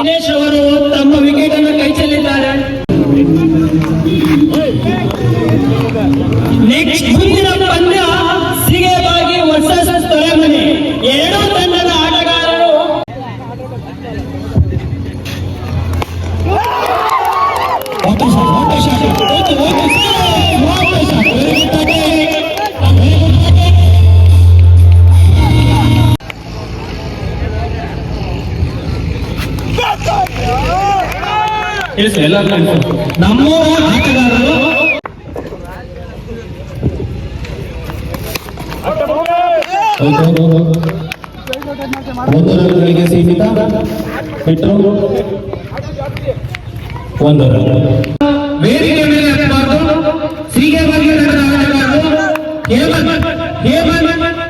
ದಿನೇಶ್ ಅವರು ನಮ್ಮ ಆಟಗಾರರು ಒಂದು ರನ್ಗಳಿಗೆ ಸೀಮಿತ ಬಿಟ್ಟು ಒಂದು ರನ್ ವೇದಿಕೆ ಮೇಲೆ ಹತ್ತಬಾರ್ದು ಸಿಗೆ ಬಗ್ಗೆ ಆಟಗಾರರು Hemant Hemant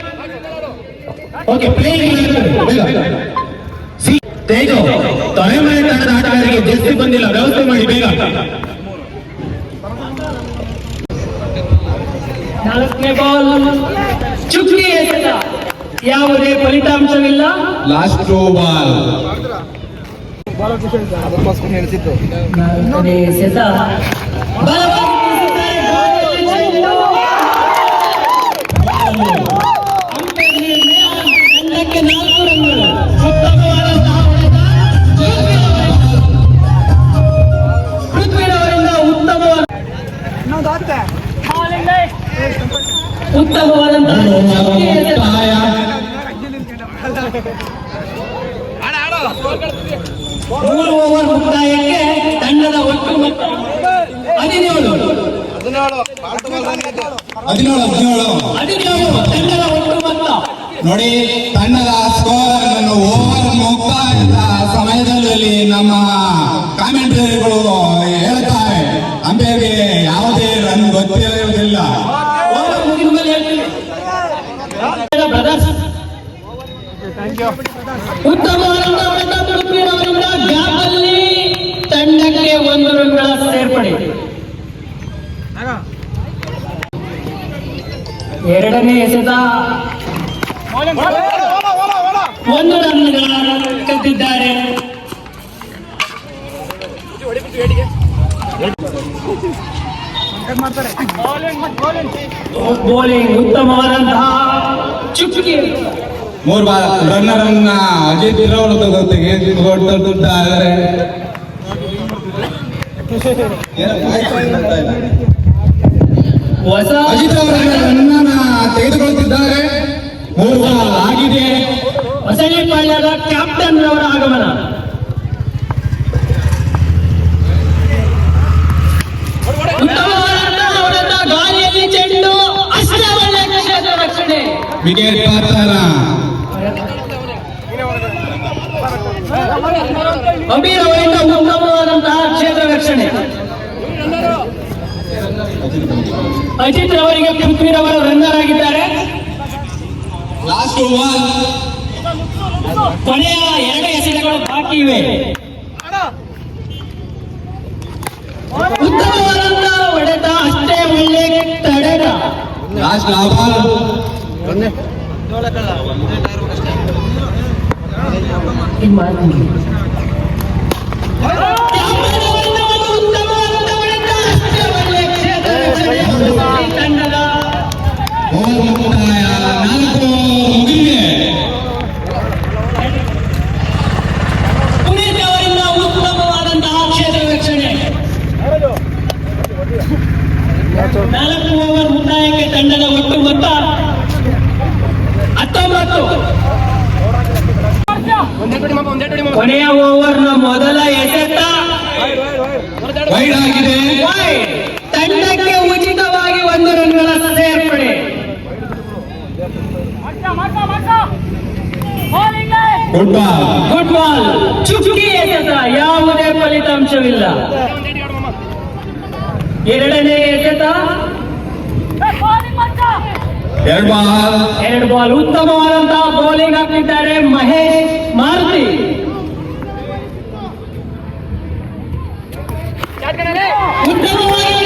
okay playing jersey ಬಂದಿಲ್ಲ ವ್ಯವಸ್ಥೆ ಮಾಡಿ ಬೇಗ. ನಾಲ್ಕನೇ ಬಾಲ್ ಚುಕ್ಕಿ ಎಸೆತ. ಯಾವುದೇ ಫಲಿತಾಂಶವಿಲ್ಲ. Last ball. ನಾಲ್ಕನೇ ಎಸೆತ. ಉತ್ತಮವಾದಂತಹ. ಮೂರು ಓವರ್ ಮುಕ್ತಾಯಕ್ಕೆ ತಂಡದ ಒಟ್ಟು ಹದಿನೇಳು. ಹದಿನೇಳು ಹದಿನೇಳು. ಹದಿನೇಳು ತಂಡದ ಒಟ್ಟು ಮೊತ್ತ. ನೋಡಿ ತಂಡದ ಸ್ಕೋರ್ ಅನ್ನು ಓವರ್ ಮುಕ್ತಾಯದ ಸಮಯದಲ್ಲಿ ನಮ್ಮ ಕಾಮೆಂಟರಿಗಳು ಹೇಳ್ತಾರೆ. ಅಂಬೇರ್ಗೆ ಯಾವುದೇ ರನ್ ಗೊತ್ತಿರುವುದಿಲ್ಲ ಪೃಥ್ವಿರವರಿಂದ ತಂಡಕ್ಕೆ ಒಂದು ರನ್ಗಳ ಸೇರ್ಪಡೆ. ಎರಡನೇ ಎಸೆತ ಒಂದು ರನ್ಗಳ ಕದ್ದಿದ್ದಾರೆ ಬೌಲಿಂಗ್ ಉತ್ತಮವಾದಂತಹ ಚುಕ್ಕಿ ಮೂರು ಬಾಲ್. ರನ್ನರ್ ಅನ್ನ ಅಜಿತ್ ಇರೋರು ಆದರೆ. ಹೊಸ ಅಜಿತ್ ಅವರ ರನ್ನನ್ನ ತೆಗೆದುಕೊಳ್ತಿದ್ದಾರೆ ಮೂರು ಬಾಲ್ ಆಗಿದೆ. ಹೊಸಳ್ಳಿ ಪಾಳ್ಯದ ಕ್ಯಾಪ್ಟನ್ ಅವರ ಆಗಮನ. ಗಾಳಿಯಲ್ಲಿ ಚೆಂಡು ಅಷ್ಟೇ ಕ್ಷೇತ್ರ ರಕ್ಷಣೆ. ವಿಜಯ್ ಪಾತ್ರ ಅಮೀರ್ ಅವರಿಂದ ಉತ್ತಮವಾದಂತಹ ಕ್ಷೇತ್ರ ರಕ್ಷಣೆ ಅಜಿತ್ ರವರಿಗೆ ಪೃಥ್ವಿರವರು ರನ್ನರ್ ಆಗಿದ್ದಾರೆ. ಲಾಸ್ಟ್ ಬಾಲ್ ಕೊನೆಯ ಎರಡು ಎಸೆತಗಳು ಬಾಕಿ ಇವೆ. ಉತ್ತಮವಾದಂತ ಹೊಡೆತ ಅಷ್ಟೇ ಒಳ್ಳೆ ತಡೆದ ಲಾಸ್ಟ್ ಬಾಲ್ ಉತ್ತಮವಾದಂತಹ ನಾಲ್ಕು ಓವರ್ ಮುಕ್ತಾಯಕ್ಕೆ ತಂಡದ ಒಟ್ಟು ಮೊತ್ತ ಹತ್ತೊಂಬತ್ತು ಕೊನೆಯ ಓವರ್ನ ಮೊದಲ ಎಸೆತ. ವೈಡ್ ಆಗಿದೆ. ತಂಡಕ್ಕೆ ಉಚಿತವಾಗಿ ಒಂದು ರನ್ಗಳ ಸೇರ್ಪಡೆ ಗುಡ್ ಬಾಲ್ ಫುಟ್ಬಾಲ್ ಚುಕ್ಕಿ ಎಸೆತ. ಯಾವುದೇ ಫಲಿತಾಂಶವಿಲ್ಲ. ಎರಡನೇ ಎಸೆತ. ಎರಡು ಬಾಲ್. ಎರಡು ಬಾಲ್. ಉತ್ತಮವಾದಂತಹ ಬೌಲಿಂಗ್ ಹಾಕಿದ್ದಾರೆ ಮಹೇಶ್ ಮಾರುತಿ. ಉತ್ತಮವಾಗಿ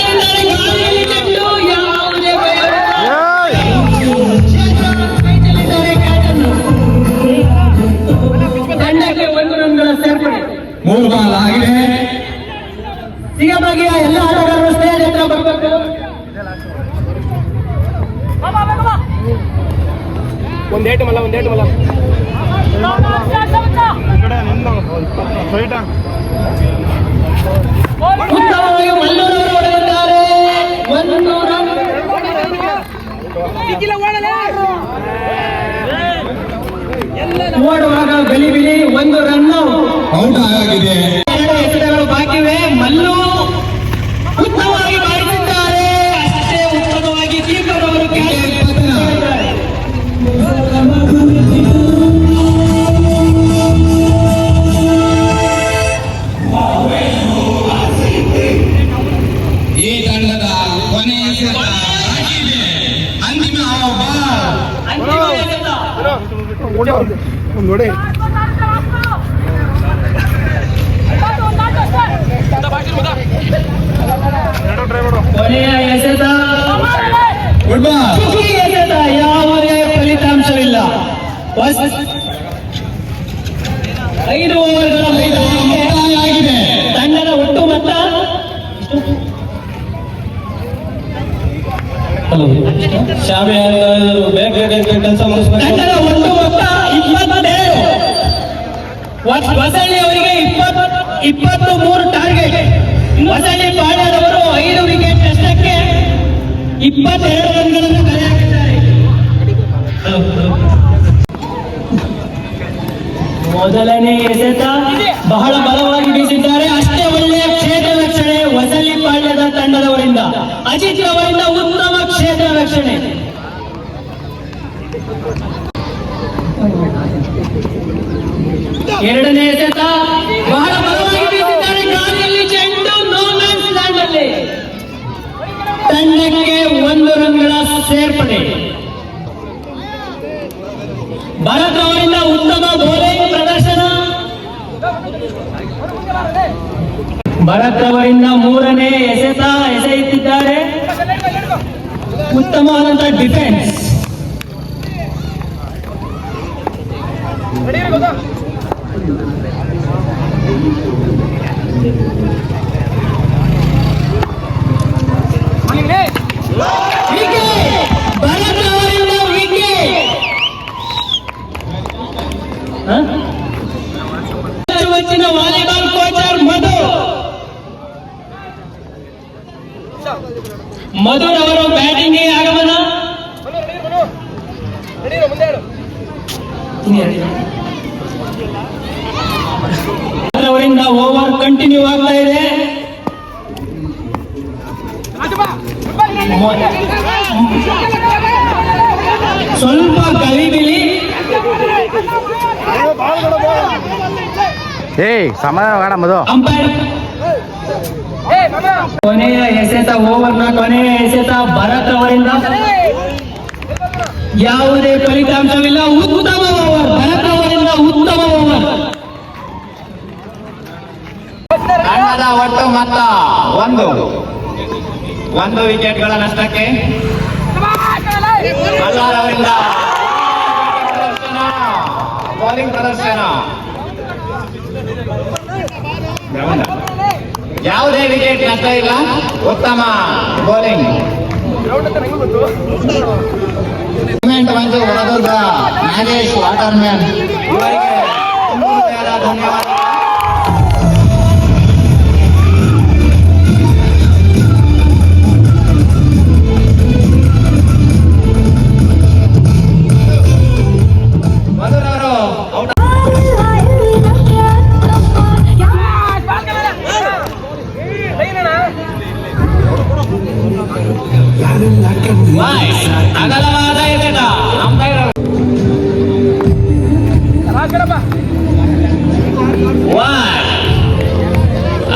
ಎಲ್ಲ ಆಟಗಾರರು ಸ್ಟೇಜ್ ಹತ್ರ ಬರಬೇಕು. ಒಂದೇಟು ಮಲ್ಲ ಒಂದೇಟು ಮಲ್ಲ ಉತ್ತಮವಾಗಿ ಮಲ್ಲೂರವರು ಹೊಡೆದಿದ್ದಾರೆ. ಒಂದು ರನ್ ಓಡುವಾಗ ಗಲಿಬಿಲಿ ಒಂದು ರನ್ ಔಟ್ ಆಗಿದೆ. ಎರಡು ಎಸೆತಗಳು ಬಾಕಿವೆ. ಮಲ್ಲು ಶಾಮಿ ಬೇಗ ಕೆಲಸ ಮುಗಿಸ್ಬೇಕು ಇಪ್ಪತ್ತೆರಡು ವಸ್- ಅವರಿಗೆ ಇಪ್ಪತ್ ಇಪ್ಪತ್ತು ಮೂರು ಟಾರ್ಗೆಟ್ ವಸಳ್ಳಿ ಪಾಳ್ಯದವರು ಐದು ವಿಕೆಟ್ ನಷ್ಟಕ್ಕೆ ಇಪ್ಪತ್ತೆರಡು ರನ್ಗಳನ್ನು ಕಲೆ ಹಾಕಿದ್ದಾರೆ ಮೊದಲನೇ ಎಸೆತ ಬಹಳ ಬಲವಾಗಿ ಬೀಸಿದ್ದಾರೆ. ಅಷ್ಟೇ ಒಳ್ಳೆಯ ಕ್ಷೇತ್ರ ರಕ್ಷಣೆ ವಸಲಿ ಪಾಳ್ಯದ ತಂಡದವರಿಂದ. ಅಜಿತ್ ಅವರಿಂದ ರಕ್ಷಣೆ ಎರಡನೇ ಎಸೆತ ಬಹಳ ತಂಡಕ್ಕೆ ಒಂದು ರನ್ಗಳ ಸೇರ್ಪಡೆ. ಭರತ್ ಅವರಿಂದ ಉತ್ತಮ ಬೌಲಿಂಗ್ ಪ್ರದರ್ಶನ. ಭರತ್ ಅವರಿಂದ ಮೂರನೇ ಎಸೆತ ಉತ್ತಮವಾದಂತಹ ಡಿಫೆನ್ಸ್ ವಿಕೆಟ್ ಏಯ್ ಸಮಾಧಾನ ಬೇಡ ಮದು ಕೊನೆಯ ಎಸೆತ ಓವರ್ನ ಕೊನೆಯ ಎಸೆತ ಭರತ್ ಅವರಿಂದ. ಯಾವುದೇ ಫಲಿತಾಂಶವಿಲ್ಲ ಉತ್ತಮ ಓವರ್ ಭರತ್ ಅವರಿಂದ ಉತ್ತಮ ಓವರ್ ತಂಡದ ಒಟ್ಟು ಮೊತ್ತ ಒಂದು. ಒಂದು ವಿಕೆಟ್ಗಳ ನಷ್ಟಕ್ಕೆ ಬಳ್ಳಾರ್ ಅವರಿಂದ ಬೌಲಿಂಗ್ ಪ್ರದರ್ಶನ. ಯಾವುದೇ ವಿಕೆಟ್ ನಷ್ಟ ಇಲ್ಲ. ಉತ್ತಮ bowling Manju Horadurga. Nagesh water man ಇವರಿಗೆ ಧನ್ಯವಾದ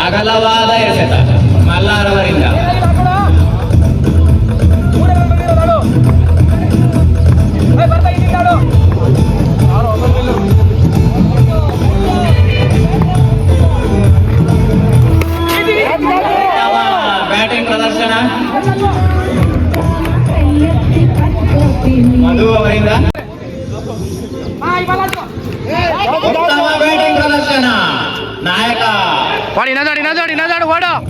ಅಗಲವಾದ ಎಸೆತ. ಮಲ್ಲಾರವರಿಂದ. ಬ್ಯಾಟಿಂಗ್ ಪ್ರದರ್ಶನ. ಮಧು ಅವರಿಂದ. ಬ್ಯಾಟಿಂಗ್ ಪ್ರದರ್ಶನ. ನಾಯಕ வாடி நதாடி நதாடி நதாடு ஓடும்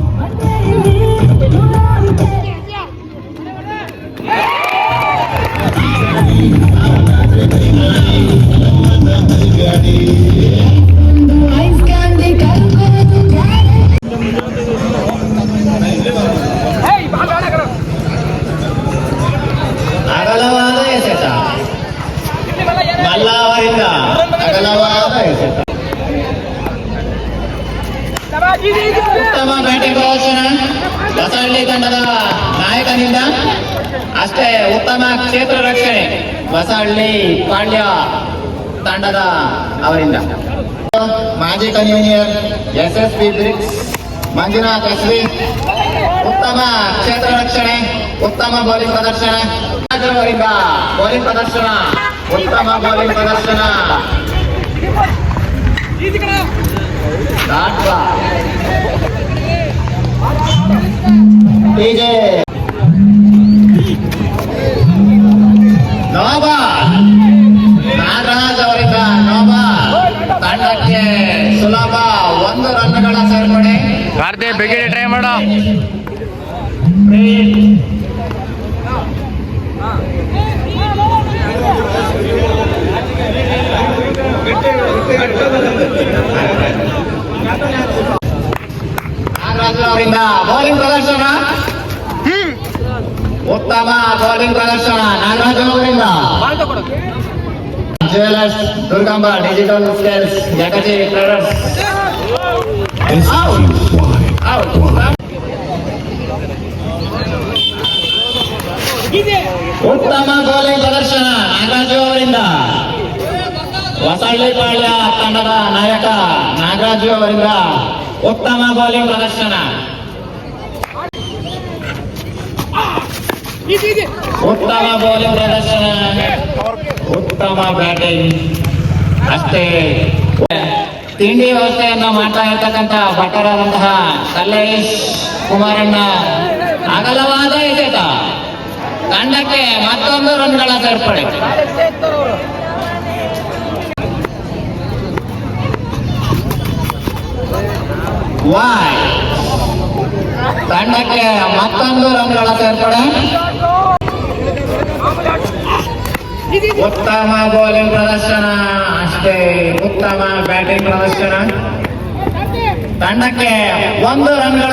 ಹೊಸಹಳ್ಳಿ ಪಾಂಡ್ಯ ತಂಡದ ಅವರಿಂದ. ಮಾಜಿ convener S S P bricks Manjunath Ashwi ಉತ್ತಮ ಕ್ಷೇತ್ರ ರಕ್ಷಣೆ, ಉತ್ತಮ ಬೌಲಿಂಗ್ ಪ್ರದರ್ಶನ. ಅವರಿಂದ ಬೌಲಿಂಗ್ ಪ್ರದರ್ಶನ, ಉತ್ತಮ ಬೌಲಿಂಗ್ ಪ್ರದರ್ಶನ. Not ನೋಬಾ ನಾಗರಾಜ್ ಅವರಿಂದ ನೋಬಾ ತಂಡಕ್ಕೆ ಸುಲಭ ಒಂದು ರನ್ಗಳ ಸೇರ್ಪಡೆ. ಕಾರ್ತಿ ಬಿಗಿಡಿ ಟ್ರೈ ಮಾಡು. ನಾಗರಾಜ್ ಅವರಿಂದ ಬೌಲಿಂಗ್ ಪ್ರದರ್ಶನ. ಉತ್ತಮ ಬೌಲಿಂಗ್ ಪ್ರದರ್ಶನ ನಾಗರಾಜ್ ಅವರಿಂದ jewellers Durgamba digital scales Jagati traders ಉತ್ತಮ ಬೌಲಿಂಗ್ ಪ್ರದರ್ಶನ ನಾಗರಾಜು ಅವರಿಂದ ಹೊಸಳ್ಳಿ ಪಾಳ್ಯ ತಂಡದ ನಾಯಕ ನಾಗರಾಜು ಅವರಿಂದ ಉತ್ತಮ ಬೌಲಿಂಗ್ ಪ್ರದರ್ಶನ ಉತ್ತಮ ಬೌಲಿಂಗ್ ಪ್ರದರ್ಶನ ಉತ್ತಮ ಬ್ಯಾಟಿಂಗ್ ಅಷ್ಟೇ. ತಿಂಡಿ ವ್ಯವಸ್ಥೆಯನ್ನು ಮಾಡ್ತಾ ಇರ್ತಕ್ಕಂಥ ಭಟ್ಟರಾದಂತಹ ಕಲ್ಲೇಶ್ ಕುಮಾರಣ್ಣ. ಅಗಲವಾದ ಎಸೆತ. ತಂಡಕ್ಕೆ ಮತ್ತೊಂದು ರನ್ಗಳ ಸೇರ್ಪಡೆ. ವಾಯ್ ತಂಡಕ್ಕೆ ಮತ್ತೊಂದು ರನ್ಗಳ ಸೇರ್ಪಡೆ ಉತ್ತಮ ಬೌಲಿಂಗ್ ಪ್ರದರ್ಶನ ಅಷ್ಟೇ ಉತ್ತಮ ಬ್ಯಾಟಿಂಗ್ ಪ್ರದರ್ಶನ ತಂಡಕ್ಕೆ ಒಂದು ರನ್ಗಳ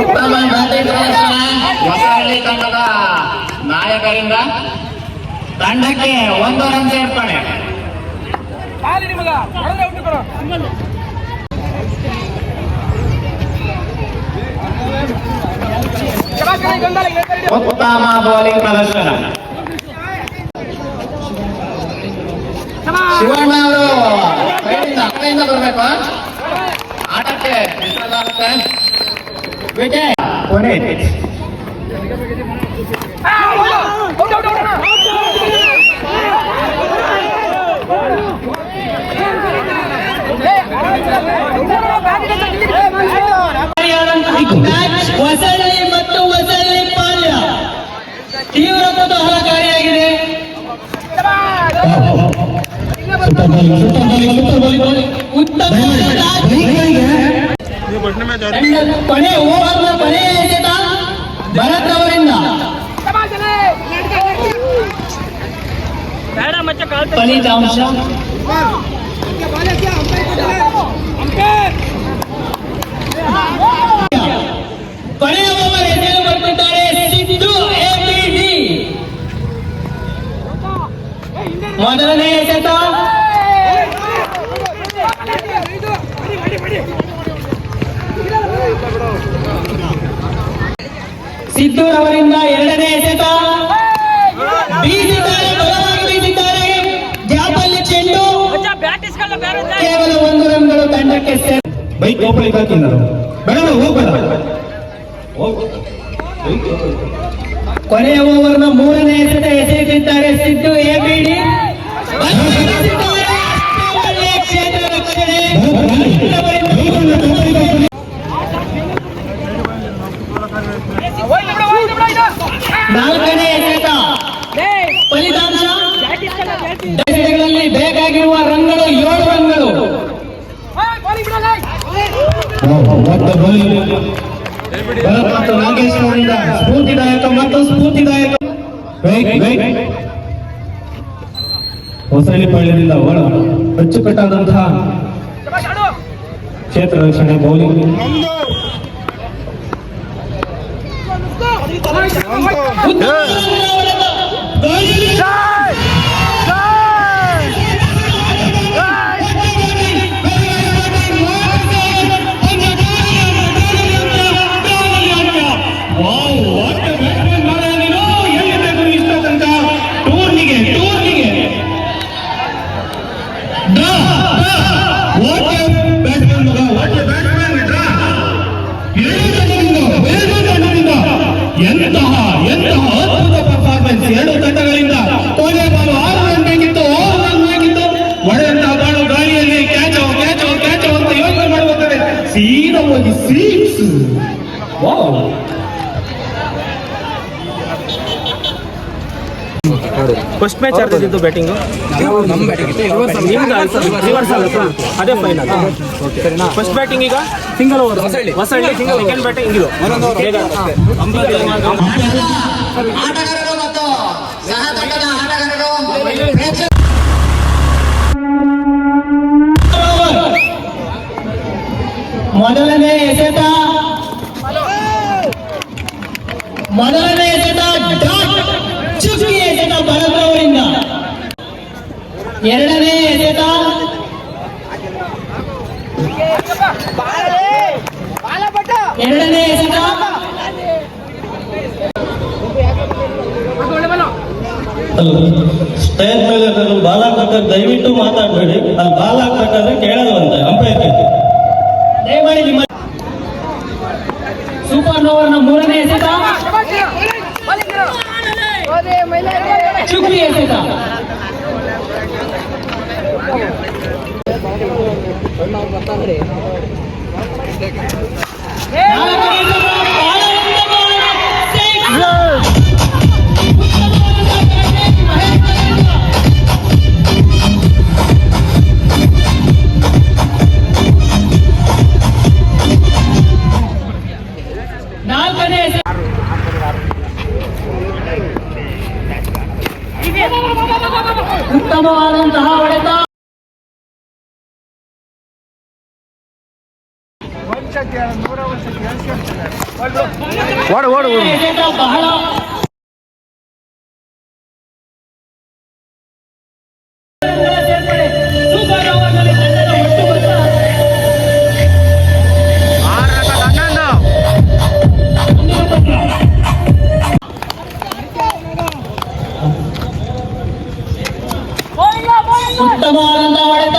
ಉತ್ತಮ ಬ್ಯಾಟಿಂಗ್ ಪ್ರದರ್ಶನ ಹೊಸಹಳ್ಳಿ ತಂಡದ ನಾಯಕರಿಂದ ತಂಡಕ್ಕೆ ಒಂದು ರನ್ ಸೇರ್ಪಡೆ. ಉತ್ತಮ ಬೌಲಿಂಗ್ ಪ್ರದರ್ಶನ. ಶಿವಣ್ಣ ಅವರು ಕೈಯಿಂದ ಬರಬೇಕು. ಆಟಕ್ಕೆ ವಿಜಯ್ ವಿಜಯ್ ಪುನೀತ್ ಹೊಸಳ್ಳಿ ಮತ್ತು ಹೊಸಳ್ಳಿ ಪಾಳ್ಯ ತೀವ್ರ ಕುತೂಹಲಕಾರಿಯಾಗಿದೆ ಉತ್ತಮ ತಂಡದ ಕೊನೆ ಓವರ್ನ ಕೊನೆಯ ಎಸೆತ ಭರತ್ ಅವರಿಂದ ಫಲಿತಾಂಶ ಮೊದಲನೇ ಎಸೆತ ಸಿದ್ದು ಅವರಿಂದ ಎರಡನೇ ಎಸೆತ ಸಂಘಕ್ಕೆ ಸೇರಿ ಬೈಕ್ ಓಪನ್ ಹಾಕಿಲ್ಲ ಬೇಡ ಹೋಗ್ಬೇಡ ಕೊನೆಯ ಓವರ್ನ ಮೂರನೇ ಎಸೆತ ಎಸೆಯುತ್ತಿದ್ದಾರೆ ಸಿದ್ದು ಎಬಿಡಿ ನಾಲ್ಕನೇ ಎಸೆತ ಫಲಿತಾಂಶ. ಬೇಕಾಗಿರುವ ರಂಗ ಮತ್ತು ನಾಗೇಶ್ವರಿಂದ ಸ್ಫೂರ್ತಿದಾಯಕ ಮತ್ತು ಸ್ಫೂರ್ತಿದಾಯಕ ಹೊಸಳ್ಳಿಪಳ್ಳಿಯಿಂದ ಒಳ ಅಚ್ಚುಕಟ್ಟಾದಂತಹ ಕ್ಷೇತ್ರ ರಕ್ಷಣೆ ಬೌಲಿಂಗ್ Yeah! ಫಸ್ಟ್ ಮ್ಯಾಚ್ ಯಾರ್ದು ಬ್ಯಾಟಿಂಗ್ ಅದೇ ಫೈನಲ್ ಫಸ್ಟ್ ಬ್ಯಾಟಿಂಗ್ ಈಗ? Single over single second batting ಇದು Tamaré. ನೂರ ವರ್ಷಕ್ಕೆ ಹೇಳ್ಕೊಂತಾರೆ ಓಡು ಓಡು ಬಹಳ ಉತ್ತಮವಾದಂತಹ ಹೊಡೆತ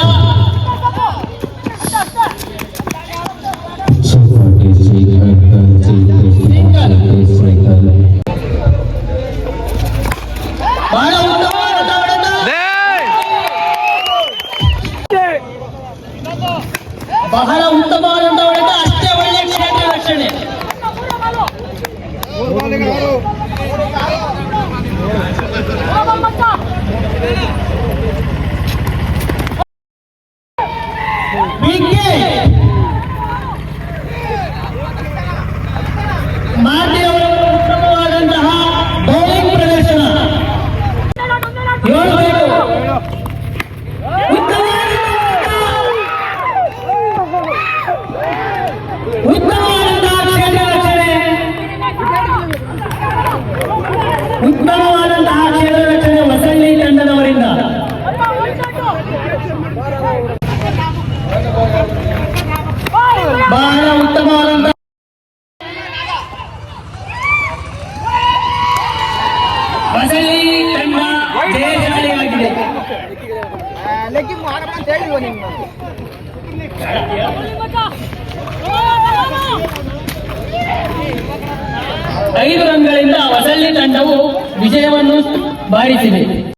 打开了 with